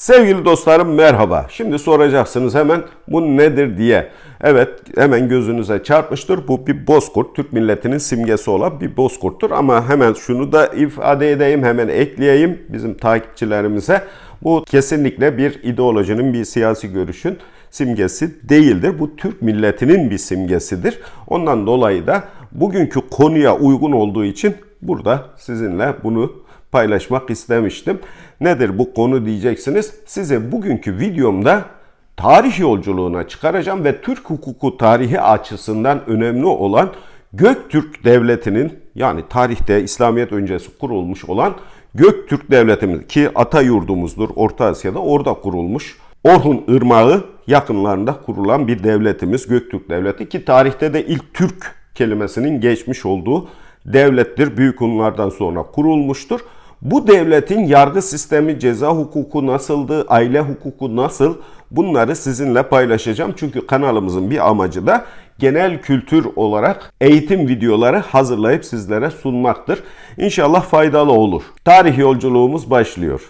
Sevgili dostlarım merhaba. Şimdi soracaksınız hemen bu nedir diye. Evet hemen gözünüze çarpmıştır. Bu bir bozkurt. Türk milletinin simgesi olan bir bozkurttur. Ama hemen şunu da ifade edeyim, hemen ekleyeyim bizim takipçilerimize. Bu kesinlikle bir ideolojinin, bir siyasi görüşün simgesi değildir. Bu Türk milletinin bir simgesidir. Ondan dolayı da bugünkü konuya uygun olduğu için burada sizinle bunu paylaşmak istemiştim. Nedir bu konu diyeceksiniz. Size bugünkü videomda tarih yolculuğuna çıkaracağım ve Türk hukuku tarihi açısından önemli olan Göktürk Devleti'nin yani tarihte İslamiyet öncesi kurulmuş olan Göktürk Devleti'miz ki ata yurdumuzdur Orta Asya'da orada kurulmuş. Orhun Irmağı yakınlarında kurulan bir devletimiz Göktürk Devleti ki tarihte de ilk Türk kelimesinin geçmiş olduğu devlettir. Büyük Hunlardan sonra kurulmuştur. Bu devletin yargı sistemi, ceza hukuku nasıldı, aile hukuku nasıl bunları sizinle paylaşacağım. Çünkü kanalımızın bir amacı da genel kültür olarak eğitim videoları hazırlayıp sizlere sunmaktır. İnşallah faydalı olur. Tarih yolculuğumuz başlıyor.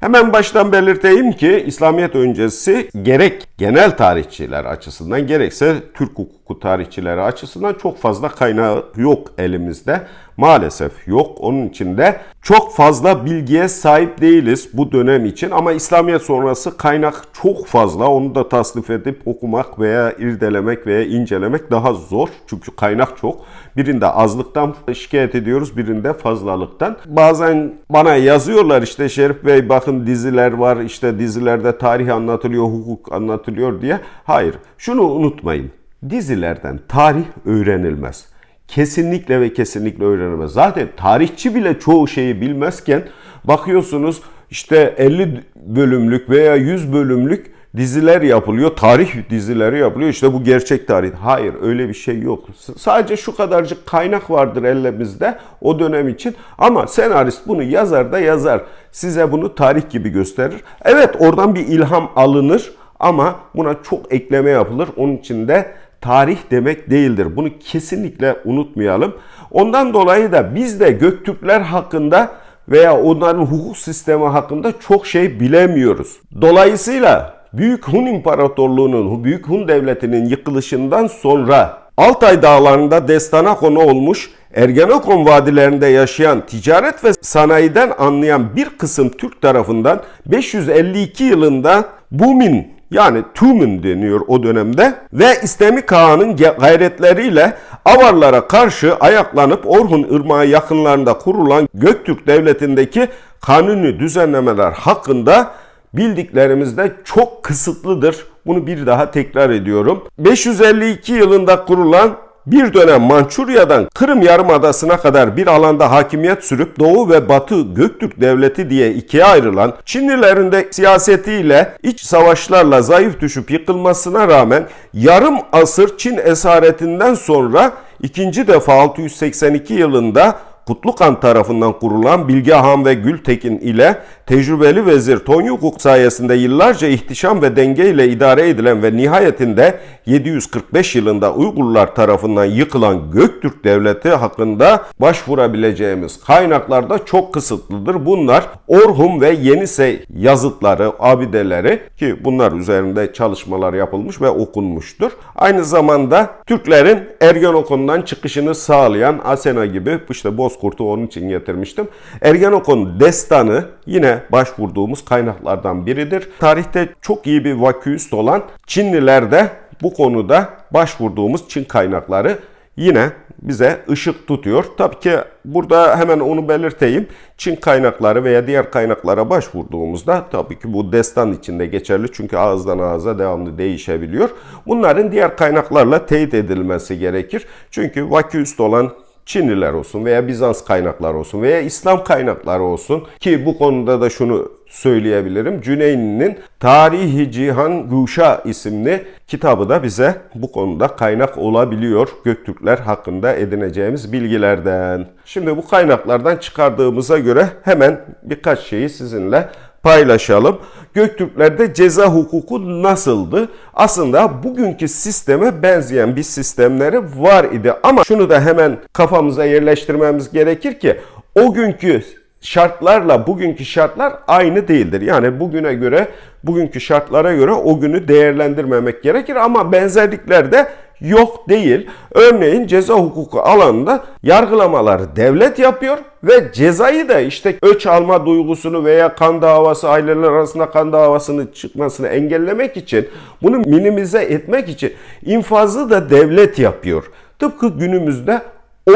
Hemen baştan belirteyim ki İslamiyet öncesi gerek genel tarihçiler açısından gerekse Türk hukuku tarihçileri açısından çok fazla kaynağı yok elimizde. Maalesef yok. Onun için de çok fazla bilgiye sahip değiliz bu dönem için ama İslamiyet sonrası kaynak çok fazla. Onu da tasnif edip okumak veya irdelemek veya incelemek daha zor. Çünkü kaynak çok. Birinde azlıktan şikayet ediyoruz, birinde fazlalıktan. Bazen bana yazıyorlar işte Şerif Bey bakın diziler var, işte dizilerde tarih anlatılıyor, hukuk anlatılıyor diye. Hayır, şunu unutmayın. Dizilerden tarih öğrenilmez. Kesinlikle ve kesinlikle öğrenemez. Zaten tarihçi bile çoğu şeyi bilmezken bakıyorsunuz işte 50 bölümlük veya 100 bölümlük diziler yapılıyor. Tarih dizileri yapılıyor. İşte bu gerçek tarih. Hayır öyle bir şey yok. Sadece şu kadarcık kaynak vardır elimizde o dönem için. Ama senarist bunu yazar da yazar. Size bunu tarih gibi gösterir. Evet oradan bir ilham alınır ama buna çok ekleme yapılır. Onun için de tarih demek değildir. Bunu kesinlikle unutmayalım. Ondan dolayı da biz de Göktürkler hakkında veya onların hukuk sistemi hakkında çok şey bilemiyoruz. Dolayısıyla Büyük Hun İmparatorluğu'nun, Büyük Hun Devleti'nin yıkılışından sonra Altay dağlarında destana konu olmuş Ergenekon vadilerinde yaşayan ticaret ve sanayiden anlayan bir kısım Türk tarafından 552 yılında Bumin yani Tumen deniyor o dönemde ve İslami Kağan'ın gayretleriyle Avarlara karşı ayaklanıp Orhun Irmağı yakınlarında kurulan Göktürk Devleti'ndeki kanuni düzenlemeler hakkında bildiklerimizde çok kısıtlıdır. Bunu bir daha tekrar ediyorum. 552 yılında kurulan bir dönem Mançurya'dan Kırım Yarımadası'na kadar bir alanda hakimiyet sürüp Doğu ve Batı Göktürk Devleti diye ikiye ayrılan Çinlilerin de siyasetiyle iç savaşlarla zayıf düşüp yıkılmasına rağmen yarım asır Çin esaretinden sonra ikinci defa 682 yılında Kutlukan tarafından kurulan Bilge Han ve Gültekin ile tecrübeli vezir Tonyukuk sayesinde yıllarca ihtişam ve denge ile idare edilen ve nihayetinde 745 yılında Uygurlar tarafından yıkılan Göktürk Devleti hakkında başvurabileceğimiz kaynaklar da çok kısıtlıdır. Bunlar Orhun ve Yenisey yazıtları, abideleri ki bunlar üzerinde çalışmalar yapılmış ve okunmuştur. Aynı zamanda Türklerin Ergenekon'dan çıkışını sağlayan Asena gibi işte Bozkurt'u onun için getirmiştim. Ergenekon destanı yine başvurduğumuz kaynaklardan biridir. Tarihte çok iyi bir vaküüst olan Çinliler de bu konuda başvurduğumuz Çin kaynakları yine bize ışık tutuyor. Tabii ki burada hemen onu belirteyim. Çin kaynakları veya diğer kaynaklara başvurduğumuzda tabii ki bu destan içinde geçerli çünkü ağızdan ağza devamlı değişebiliyor. Bunların diğer kaynaklarla teyit edilmesi gerekir. Çünkü vaküüst olan Çinliler olsun veya Bizans kaynakları olsun veya İslam kaynakları olsun ki bu konuda da şunu söyleyebilirim. Cüneyni'nin Tarihi Cihan Guşa isimli kitabı da bize bu konuda kaynak olabiliyor. Göktürkler hakkında edineceğimiz bilgilerden. Şimdi bu kaynaklardan çıkardığımıza göre hemen birkaç şeyi sizinle paylaşalım. Göktürklerde ceza hukuku nasıldı? Aslında bugünkü sisteme benzeyen bir sistemleri var idi. Ama şunu da hemen kafamıza yerleştirmemiz gerekir ki o günkü şartlarla bugünkü şartlar aynı değildir. Yani bugüne göre, bugünkü şartlara göre o günü değerlendirmemek gerekir ama benzerlikler de yok değil. Örneğin ceza hukuku alanında yargılamalar devlet yapıyor ve cezayı da işte öç alma duygusunu veya kan davası aileler arasında kan davasının çıkmasını engellemek için bunu minimize etmek için infazı da devlet yapıyor. Tıpkı günümüzde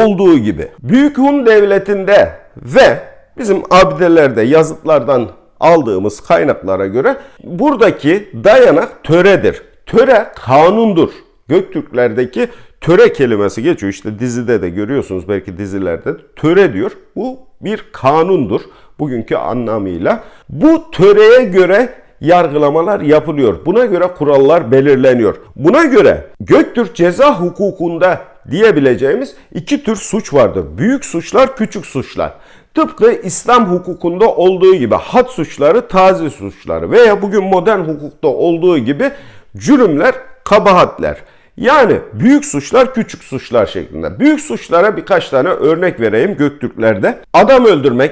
olduğu gibi. Büyük Hun Devleti'nde ve bizim abidelerde yazıtlardan aldığımız kaynaklara göre buradaki dayanak töredir. Töre kanundur. Göktürklerdeki töre kelimesi geçiyor. İşte dizide de görüyorsunuz belki dizilerde töre diyor. Bu bir kanundur bugünkü anlamıyla. Bu töreye göre yargılamalar yapılıyor. Buna göre kurallar belirleniyor. Buna göre Göktürk ceza hukukunda diyebileceğimiz iki tür suç vardır. Büyük suçlar, küçük suçlar. Tıpkı İslam hukukunda olduğu gibi had suçları, tazi suçları veya bugün modern hukukta olduğu gibi cürümler, kabahatler. Yani büyük suçlar, küçük suçlar şeklinde. Büyük suçlara birkaç tane örnek vereyim Göktürklerde. Adam öldürmek,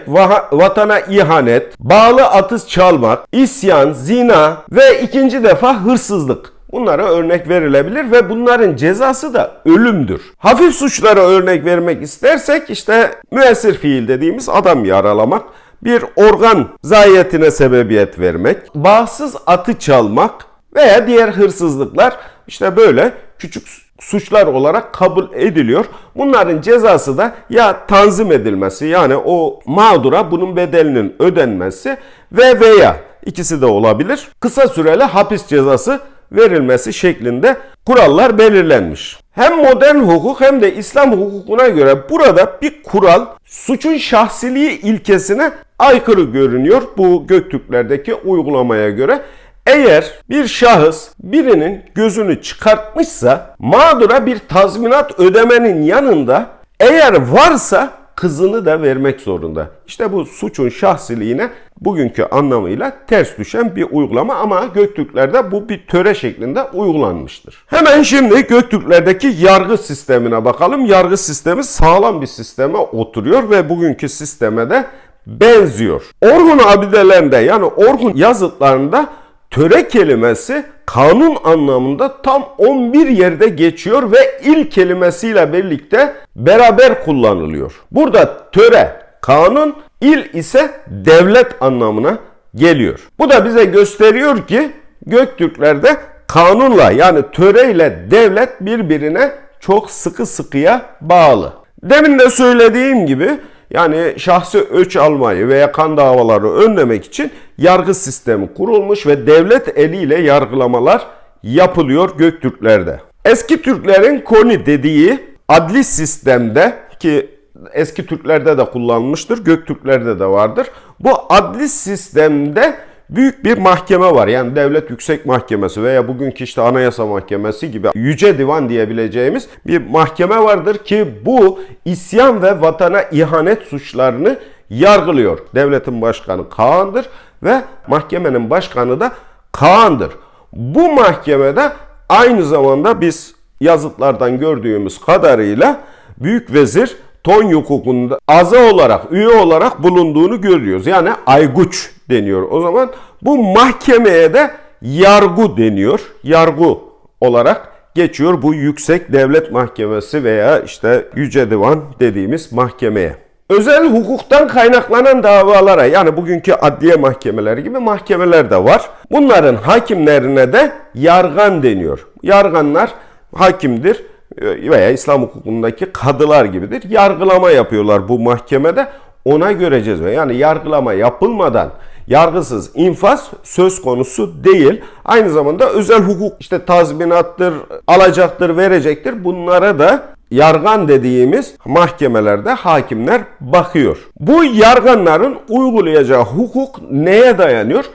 vatana ihanet, bağlı atız çalmak, isyan, zina ve ikinci defa hırsızlık. Bunlara örnek verilebilir ve bunların cezası da ölümdür. Hafif suçlara örnek vermek istersek işte müessir fiil dediğimiz adam yaralamak, bir organ zayiatine sebebiyet vermek, bağımsız atı çalmak veya diğer hırsızlıklar işte böyle küçük suçlar olarak kabul ediliyor. Bunların cezası da ya tanzim edilmesi yani o mağdura bunun bedelinin ödenmesi ve veya ikisi de olabilir. Kısa süreli hapis cezası verilmesi şeklinde kurallar belirlenmiş. Hem modern hukuk hem de İslam hukukuna göre burada bir kural suçun şahsiliği ilkesine aykırı görünüyor bu Göktürklerdeki uygulamaya göre. Eğer bir şahıs birinin gözünü çıkartmışsa mağdura bir tazminat ödemenin yanında eğer varsa kızını da vermek zorunda. İşte bu suçun şahsiliğine bugünkü anlamıyla ters düşen bir uygulama ama Göktürklerde bu bir töre şeklinde uygulanmıştır. Hemen şimdi Göktürklerdeki yargı sistemine bakalım. Yargı sistemi sağlam bir sisteme oturuyor ve bugünkü sisteme de benziyor. Orhun abidelerinde yani Orhun yazıtlarında töre kelimesi kanun anlamında tam 11 yerde geçiyor ve il kelimesiyle birlikte beraber kullanılıyor. Burada töre kanun, il ise devlet anlamına geliyor. Bu da bize gösteriyor ki Göktürklerde kanunla yani töreyle devlet birbirine çok sıkı sıkıya bağlı. Demin de söylediğim gibi yani şahsi öç almayı veya kan davaları önlemek için yargı sistemi kurulmuş ve devlet eliyle yargılamalar yapılıyor Göktürklerde. Eski Türklerin koni dediği adli sistemde ki eski Türklerde de kullanılmıştır, Göktürklerde de vardır. Bu adli sistemde büyük bir mahkeme var. Yani devlet yüksek mahkemesi veya bugünkü işte anayasa mahkemesi gibi yüce divan diyebileceğimiz bir mahkeme vardır ki bu isyan ve vatana ihanet suçlarını yargılıyor. Devletin başkanı Kaan'dır ve mahkemenin başkanı da Kaan'dır. Bu mahkemede aynı zamanda biz yazıtlardan gördüğümüz kadarıyla büyük vezir Ton hukukunda aza olarak, üye olarak bulunduğunu görüyoruz. Yani ayguç deniyor. O zaman bu mahkemeye de yargı deniyor. Yargı olarak geçiyor bu yüksek devlet mahkemesi veya işte yüce divan dediğimiz mahkemeye. Özel hukuktan kaynaklanan davalara yani bugünkü adliye mahkemeleri gibi mahkemeler de var. Bunların hakimlerine de yargan deniyor. Yarganlar hakimdir veya İslam hukukundaki kadılar gibidir. Yargılama yapıyorlar bu mahkemede. Ona göre ceza. Yani yargılama yapılmadan yargısız infaz söz konusu değil. Aynı zamanda özel hukuk işte tazminattır, alacaktır, verecektir. Bunlara da yargan dediğimiz mahkemelerde hakimler bakıyor. Bu yarganların uygulayacağı hukuk neye dayanıyor?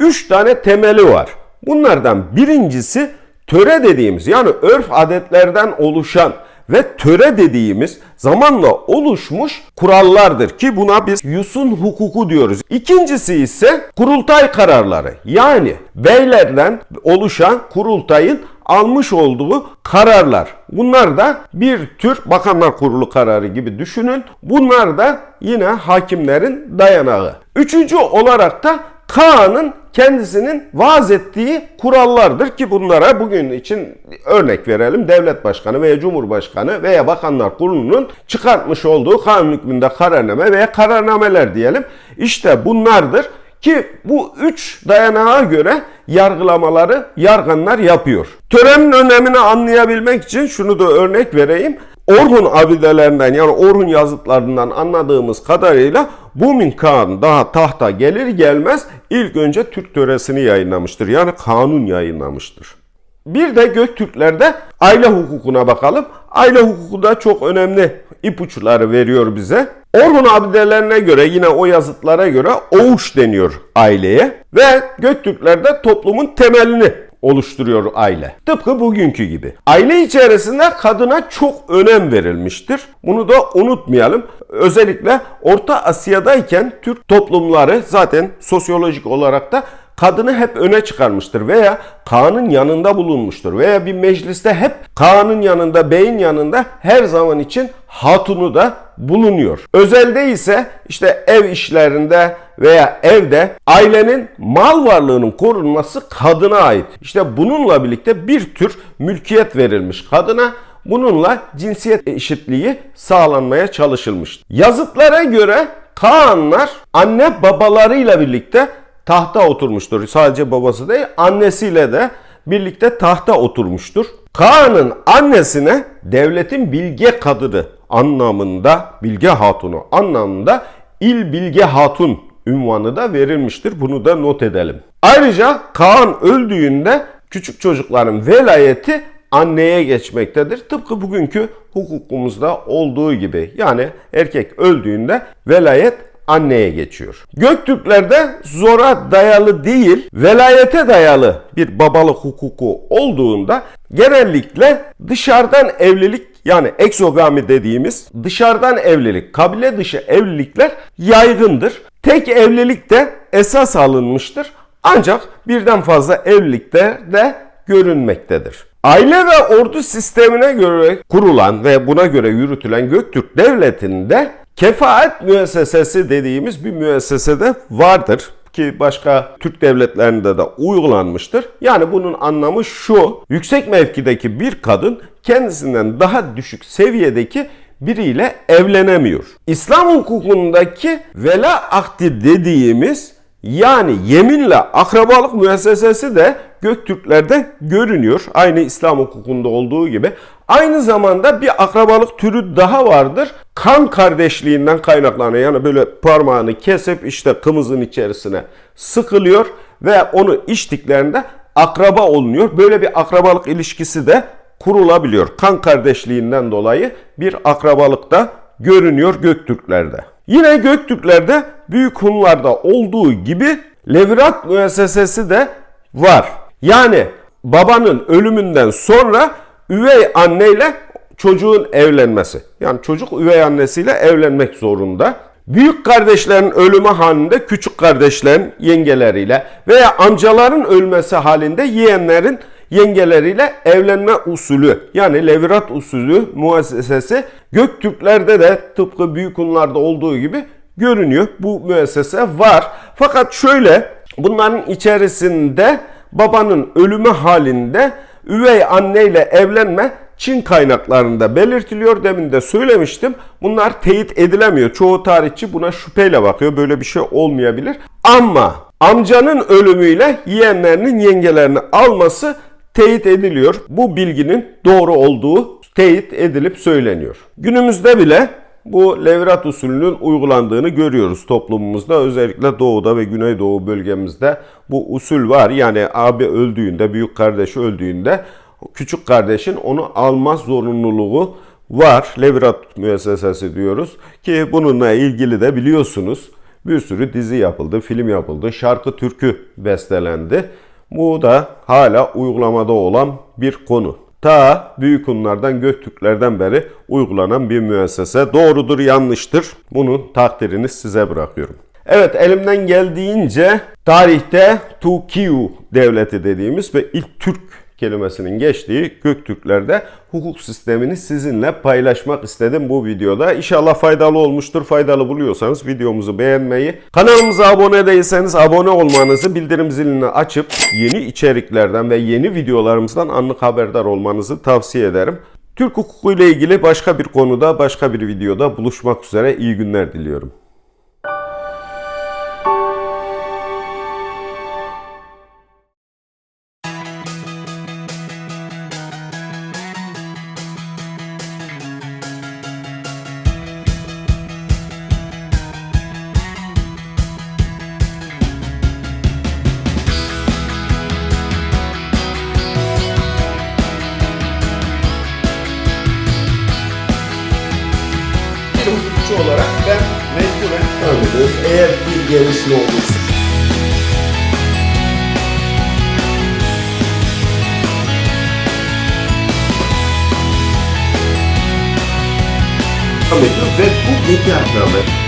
Üç tane temeli var. Bunlardan birincisi töre dediğimiz yani örf adetlerden oluşan ve töre dediğimiz zamanla oluşmuş kurallardır ki buna biz yusun hukuku diyoruz. İkincisi ise kurultay kararları. Yani beylerden oluşan kurultayın almış olduğu kararlar. Bunlar da bir tür bakanlar kurulu kararı gibi düşünün. Bunlar da yine hakimlerin dayanağı. Üçüncü olarak da Kaan'ın kendisinin vaaz ettiği kurallardır ki bunlara bugün için örnek verelim. Devlet başkanı veya cumhurbaşkanı veya bakanlar kurulunun çıkartmış olduğu kanun hükmünde kararname veya kararnameler diyelim. İşte bunlardır ki bu üç dayanağa göre yargılamaları yargınlar yapıyor. Törenin önemini anlayabilmek için şunu da örnek vereyim. Orhun abidelerinden yani Orhun yazıtlarından anladığımız kadarıyla Bumin Kağan daha tahta gelir gelmez ilk önce Türk töresini yayınlamıştır. Yani kanun yayınlamıştır. Bir de Göktürklerde aile hukukuna bakalım. Aile hukuku da çok önemli ipuçları veriyor bize. Orhun abidelerine göre yine o yazıtlara göre oğuş deniyor aileye ve Göktürklerde toplumun temelini oluşturuyor aile. Tıpkı bugünkü gibi. Aile içerisinde kadına çok önem verilmiştir. Bunu da unutmayalım. Özellikle Orta Asya'dayken Türk toplumları zaten sosyolojik olarak da kadını hep öne çıkarmıştır veya Kaan'ın yanında bulunmuştur veya bir mecliste hep Kaan'ın yanında, beyin yanında her zaman için hatunu da bulunuyor. Özelde ise işte ev işlerinde veya evde ailenin mal varlığının korunması kadına ait. İşte bununla birlikte bir tür mülkiyet verilmiş kadına. Bununla cinsiyet eşitliği sağlanmaya çalışılmış. Yazıtlara göre Kaanlar anne babalarıyla birlikte tahta oturmuştur. Sadece babası değil annesiyle de birlikte tahta oturmuştur. Kaan'ın annesine devletin bilge kadını anlamında bilge hatunu anlamında il bilge hatun ünvanı da verilmiştir. Bunu da not edelim. Ayrıca Kaan öldüğünde küçük çocukların velayeti anneye geçmektedir. Tıpkı bugünkü hukukumuzda olduğu gibi. Yani erkek öldüğünde velayet anneye geçiyor. Göktürklerde zora dayalı değil, velayete dayalı bir babalık hukuku olduğunda genellikle dışarıdan evlilik yani eksogami dediğimiz dışarıdan evlilik, kabile dışı evlilikler yaygındır. Tek evlilik de esas alınmıştır. Ancak birden fazla evlilikte de görünmektedir. Aile ve ordu sistemine göre kurulan ve buna göre yürütülen Göktürk Devleti'nde kefaat müessesesi dediğimiz bir müessesede vardır ki başka Türk devletlerinde de uygulanmıştır. Yani bunun anlamı şu. Yüksek mevkideki bir kadın kendisinden daha düşük seviyedeki biriyle evlenemiyor. İslam hukukundaki vela akdi dediğimiz yani yeminle akrabalık müessesesi de Göktürklerde görünüyor. Aynı İslam hukukunda olduğu gibi. Aynı zamanda bir akrabalık türü daha vardır. Kan kardeşliğinden kaynaklanıyor. Yani böyle parmağını kesip işte kımızın içerisine sıkılıyor ve onu içtiklerinde akraba olunuyor. Böyle bir akrabalık ilişkisi de kurulabiliyor. Kan kardeşliğinden dolayı bir akrabalık da görünüyor Göktürklerde. Yine Göktürklerde Büyük Hunlarda olduğu gibi Levirat müessesesi de var. Yani babanın ölümünden sonra üvey anneyle çocuğun evlenmesi. Yani çocuk üvey annesiyle evlenmek zorunda. Büyük kardeşlerin ölümü halinde küçük kardeşlerin yengeleriyle veya amcaların ölmesi halinde yeğenlerin yengeleriyle evlenme usulü yani levirat usulü muessesesi Göktürklerde de tıpkı Büyük Hunlarda olduğu gibi görünüyor. Bu müessese var. Fakat şöyle bunların içerisinde babanın ölümü halinde üvey anneyle evlenme Çin kaynaklarında belirtiliyor. Demin de söylemiştim. Bunlar teyit edilemiyor. Çoğu tarihçi buna şüpheyle bakıyor. Böyle bir şey olmayabilir. Ama amcanın ölümüyle yeğenlerinin yengelerini alması teyit ediliyor. Bu bilginin doğru olduğu teyit edilip söyleniyor. Günümüzde bile bu levrat usulünün uygulandığını görüyoruz toplumumuzda. Özellikle doğuda ve güneydoğu bölgemizde bu usul var. Yani abi öldüğünde, büyük kardeşi öldüğünde küçük kardeşin onu alma zorunluluğu var. Levrat müessesesi diyoruz ki bununla ilgili de biliyorsunuz bir sürü dizi yapıldı, film yapıldı, şarkı türkü bestelendi. Bu da hala uygulamada olan bir konu. Ta Büyük Hunlardan, Göktürklerden beri uygulanan bir müessese. Doğrudur, yanlıştır. Bunun takdirini size bırakıyorum. Evet elimden geldiğince tarihte Tukiu devleti dediğimiz ve ilk Türk kelimesinin geçtiği Göktürklerde hukuk sistemini sizinle paylaşmak istedim bu videoda. İnşallah faydalı olmuştur. Faydalı buluyorsanız videomuzu beğenmeyi, kanalımıza abone değilseniz abone olmanızı, bildirim zilini açıp yeni içeriklerden ve yeni videolarımızdan anlık haberdar olmanızı tavsiye ederim. Türk hukuku ile ilgili başka bir konuda, başka bir videoda buluşmak üzere. İyi günler diliyorum. Bir hukukçu olarak ben mecburen tanıdığım eğer bir gelişme olursa ve bu nikahnamedir.